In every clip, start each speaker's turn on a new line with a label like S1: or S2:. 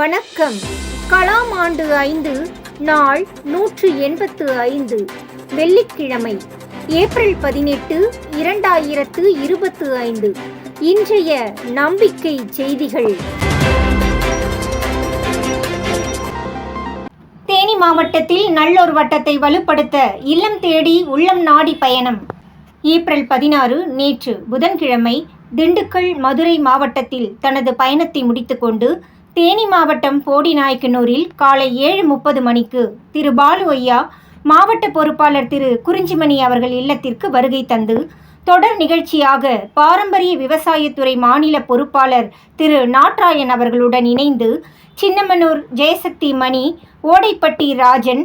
S1: வணக்கம். கலாம் ஆண்டு ஐந்து நாள் நூற்று எண்பத்து ஐந்து வெள்ளிக்கிழமை ஏப்ரல் பதினெட்டு இரண்டாயிரத்து இருபத்து ஐந்து. இன்றைய நம்பிக்கை செய்திகள். தேனி மாவட்டத்தில் நல்லோர் வட்டத்தை வலுப்படுத்த இல்லம் தேடி உள்ளம் நாடி பயணம். ஏப்ரல் பதினாறு நேற்று புதன்கிழமை திண்டுக்கல் மதுரை மாவட்டத்தில் தனது பயணத்தை முடித்துக்கொண்டு தேனி மாவட்டம் போடிநாயக்கனூரில் காலை ஏழு முப்பது மணிக்கு திரு பாலு ஐயா மாவட்ட பொறுப்பாளர் திரு குறிஞ்சிமணி அவர்கள் இல்லத்திற்கு வருகை தந்து தொடர் நிகழ்ச்சியாக பாரம்பரிய விவசாயத்துறை மாநில பொறுப்பாளர் திரு நாட்ராயன் அவர்களுடன் இணைந்து சின்னமனூர் ஜெயசக்தி மணி ஓடைப்பட்டி ராஜன்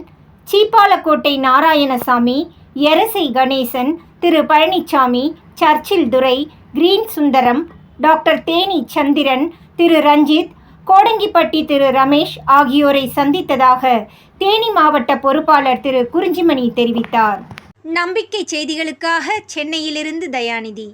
S1: சீப்பாலக்கோட்டை நாராயணசாமி எரசை கணேசன் திரு Palanisamy Churchill Durai Green Sundaram doctor Theni Chandran திரு ரஞ்சித் கோடங்கிப்பட்டி திரு ரமேஷ் ஆகியோரை சந்தித்ததாக தேனி மாவட்ட பொறுப்பாளர் திரு குறிஞ்சிமணி தெரிவித்தார். நம்பிக்கை செய்திகளுக்காக சென்னையிலிருந்து தயாநிதி.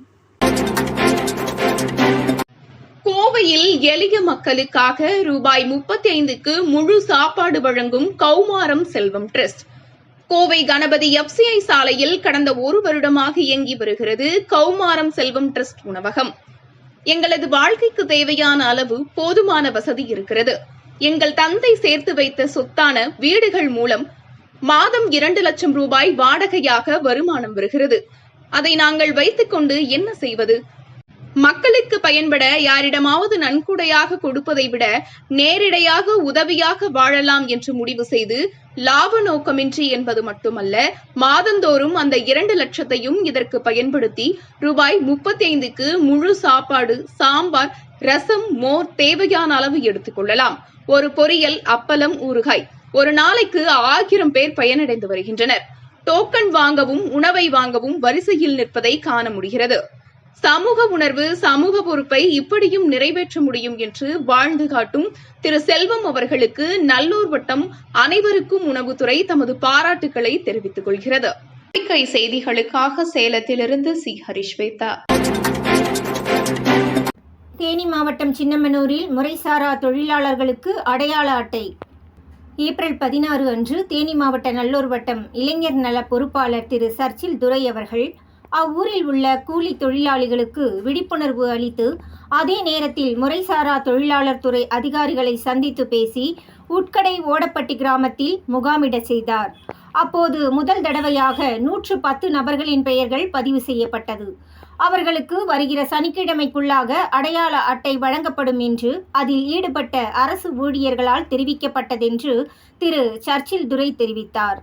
S2: கோவையில் எளிய மக்களுக்காக ரூபாய் முப்பத்தி ஐந்துக்கு முழு சாப்பாடு வழங்கும் கௌமாரம் செல்வம் ட்ரஸ்ட். கோவை கணபதி எஃப்சிஐ சாலையில் கடந்த ஒரு வருடமாக இயங்கி வருகிறது கௌமாரம் செல்வம் ட்ரஸ்ட் உணவகம். எங்களது வாழ்க்கைக்கு தேவையான அளவு போதுமான வசதி இருக்கிறது. எங்கள் தந்தை சேர்த்து வைத்த சொத்தான வீடுகள் மூலம் மாதம் இரண்டு லட்சம் ரூபாய் வாடகையாக வருமானம் வருகிறது. அதை நாங்கள் வைத்துக்கொண்டு என்ன செய்வது? மக்களுக்கு பயன்பட யாரிடமாவது நன்கொடையாக கொடுப்பதை விட நேரிடையாக உதவியாக வாழலாம் என்று முடிவு செய்து லாப நோக்கமின்றி என்பது மட்டுமல்ல மாதந்தோறும் அந்த இரண்டு லட்சத்தையும் இதற்கு பயன்படுத்தி ரூபாய் முப்பத்தி ஐந்துக்கு முழு சாப்பாடு சாம்பார் ரசம் மோர் தேவையான அளவு எடுத்துக்கொள்ளலாம் ஒரு பொரியல் அப்பளம் ஊறுகாய். ஒரு நாளைக்கு ஆயிரம் பேர் பயனடைந்து வருகின்றனர். டோக்கன் வாங்கவும் உணவை வாங்கவும் வரிசையில் நிற்பதை காண முடிகிறது. சமூக உணர்வு சமூக பொறுப்பை இப்படியும் நிறைவேற்ற முடியும் என்று வாழ்ந்து காட்டும் திரு செல்வம் அவர்களுக்கு நல்லூர் வட்டம் அனைவருக்கும் உணவுத்துறை தமது பாராட்டுகளை தெரிவித்துக் கொள்கிறது. செய்திகளுக்காக சேலத்திலிருந்து சி. ஹரிஸ்வேதா
S1: தேனி மாவட்டம் சின்னமனூரில் முறைசாரா தொழிலாளர்களுக்கு அடையாள அட்டை. ஏப்ரல் பதினாறு அன்று தேனி மாவட்ட நல்லூர் வட்டம் இளைஞர் நல பொறுப்பாளர் திரு சர்ச்சில் துரை அவர்கள் அவ்வூரில் உள்ள கூலி தொழிலாளிகளுக்கு விழிப்புணர்வு அளித்து அதே நேரத்தில் முறைசாரா தொழிலாளர் துறை அதிகாரிகளை சந்தித்து பேசி உட்கடை ஓடப்பட்டி கிராமத்தில் முகாமிட செய்தார். அப்போது முதல் தடவையாக நூற்று பத்து நபர்களின் பெயர்கள் பதிவு செய்யப்பட்டது. அவர்களுக்கு வருகிற சனிக்கிழமைக்குள்ளாக அடையாள அட்டை வழங்கப்படும் என்று அதில் ஈடுபட்ட அரசு ஊழியர்களால் தெரிவிக்கப்பட்டதென்று திரு. சர்ச்சில் துரை தெரிவித்தார்.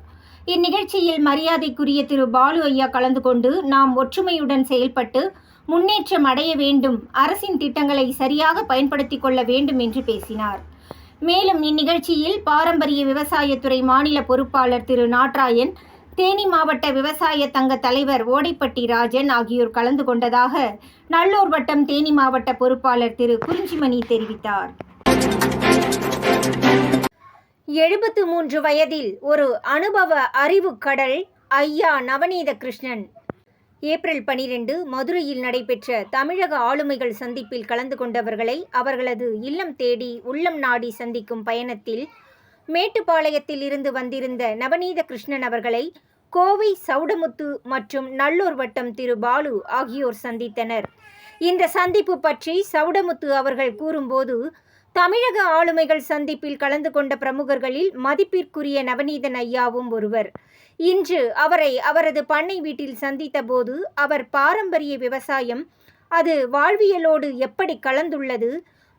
S1: இந்நிகழ்ச்சியில் மரியாதைக்குரிய திரு பாலு ஐயா கலந்து கொண்டு நாம் ஒற்றுமையுடன் செயல்பட்டு முன்னேற்றம் அடைய வேண்டும் அரசின் திட்டங்களை சரியாக பயன்படுத்திக் கொள்ள வேண்டும் என்று பேசினார். மேலும் இந்நிகழ்ச்சியில் பாரம்பரிய விவசாயத்துறை மாநில பொறுப்பாளர் திரு நாட்ராயன் தேனி மாவட்ட விவசாய தங்க தலைவர் ஓடைப்பட்டி ராஜன் ஆகியோர் கலந்து கொண்டதாக நல்லூர் வட்டம் தேனி மாவட்ட பொறுப்பாளர் திரு குறிஞ்சிமணி தெரிவித்தார். எழுபத்து மூன்று வயதில் ஒரு அனுபவ அறிவு கடல் ஐயா நவநீத கிருஷ்ணன் ஏப்ரல் பனிரெண்டு மதுரையில் நடைபெற்ற தமிழக ஆளுமைகள் சந்திப்பில் கலந்து கொண்டவர்களை அவர்களது இல்லம் தேடி உள்ளம் நாடி சந்திக்கும் பயணத்தில் மேட்டுப்பாளையத்தில் இருந்து வந்திருந்த நவநீத கிருஷ்ணன் அவர்களை கோவை சவுடமுத்து மற்றும் நல்லூர் வட்டம் திரு பாலு ஆகியோர் சந்தித்தனர். இந்த சந்திப்பு பற்றி சவுடமுத்து அவர்கள் கூறும்போது தமிழக ஆளுமைகள் சந்திப்பில் கலந்து கொண்ட பிரமுகர்களில் மதிப்பிற்குரிய நவநீதன் ஐயாவும் ஒருவர். இன்று அவரை அவரது பண்ணை வீட்டில் சந்தித்தபோது அவர் பாரம்பரிய விவசாயம் அது வாழ்வியலோடு எப்படி கலந்துள்ளது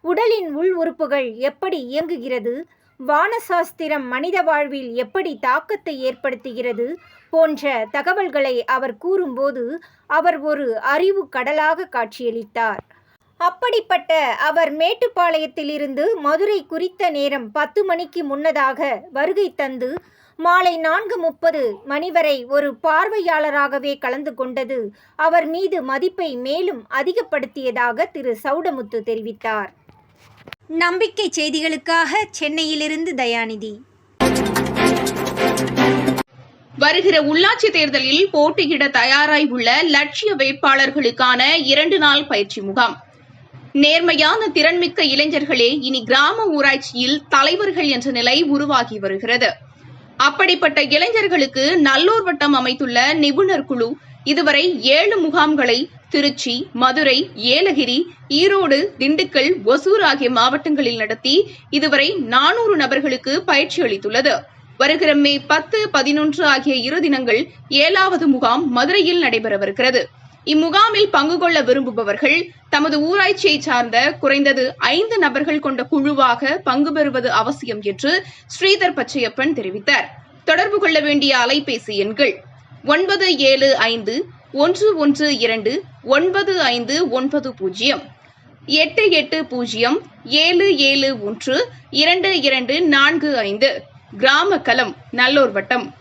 S1: உடலின் உள் உறுப்புகள் எப்படி இயங்குகிறது வானசாஸ்திரம் மனித வாழ்வில் எப்படி தாக்கத்தை ஏற்படுத்துகிறது போன்ற தகவல்களை அவர் கூறும்போது அவர் ஒரு அறிவு கடலாக காட்சியளித்தார். அப்படிப்பட்ட அவர் மேட்டுப்பாளையத்திலிருந்து மதுரை குறித்த நேரம் பத்து மணிக்கு முன்னதாக வருகை தந்து மாலை நான்கு முப்பது மணி வரை ஒரு பார்வையாளராகவே கலந்து கொண்டது. அவர் மீது மதிப்பை மேலும் அதிகப்படுத்தியதாக திரு. சவுடமுத்து தெரிவித்தார். நம்பிக்கை செய்திகளுக்காக சென்னையிலிருந்து தயாநிதி.
S2: வருகிற உள்ளாட்சி தேர்தலில் போட்டியிட தயாராய் உள்ள லட்சிய வேட்பாளர்களுக்கான இரண்டு நாள் பயிற்சி முகாம். நேர்மையான திறன்மிக்க இளைஞர்களே இனி கிராம ஊராட்சியில் தலைவர்கள் என்ற நிலை உருவாகி வருகிறது. அப்படிப்பட்ட இளைஞர்களுக்கு நல்லூர் வட்டம் அமைத்துள்ள நிபுணர் குழு இதுவரை ஏழு முகாம்களை திருச்சி மதுரை ஏலகிரி ஈரோடு திண்டுக்கல் ஒசூர் ஆகிய மாவட்டங்களில் நடத்தி இதுவரை நானூறு நபர்களுக்கு பயிற்சி அளித்துள்ளது. வருகிற மே பத்து பதினொன்று ஆகிய இரு தினங்கள் ஏழாவது முகாம் மதுரையில் நடைபெறவிருக்கிறது இம்முகாமில் பங்கு கொள்ள விரும்புபவர்கள் தமது ஊராட்சியை சார்ந்த குறைந்தது ஐந்து நபர்கள் கொண்ட குழுவாக பங்கு பெறுவது அவசியம் என்று ஸ்ரீதர் பச்சையப்பன் தெரிவித்தார். தொடர்பு கொள்ள வேண்டிய அலைபேசி எண்கள் ஒன்பது ஏழு ஐந்து ஒன்று ஒன்று இரண்டு ஒன்பது ஐந்து ஒன்பது பூஜ்ஜியம் எட்டு எட்டு பூஜ்ஜியம் ஏழு ஏழு ஒன்று இரண்டு இரண்டு நான்கு ஐந்து. கிராம கலம் நல்லோர் வட்டம்.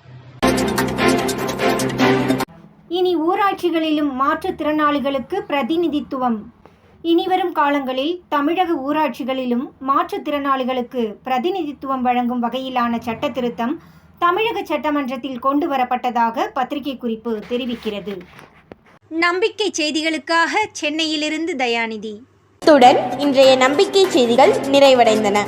S1: இனி ஊராட்சிகளிலும் மாற்றுத்திறனாளிகளுக்கு பிரதிநிதித்துவம். இனிவரும் காலங்களில் தமிழக ஊராட்சிகளிலும் மாற்றுத்திறனாளிகளுக்கு பிரதிநிதித்துவம் வழங்கும் வகையிலான சட்ட திருத்தம் தமிழக சட்டமன்றத்தில் கொண்டு வரப்பட்டதாக பத்திரிகை குறிப்பு தெரிவிக்கிறது. நம்பிக்கை செய்திகளுக்காக சென்னையிலிருந்து தயாநிதி.
S3: இத்துடன் இன்றைய நம்பிக்கை செய்திகள் நிறைவடைந்தன.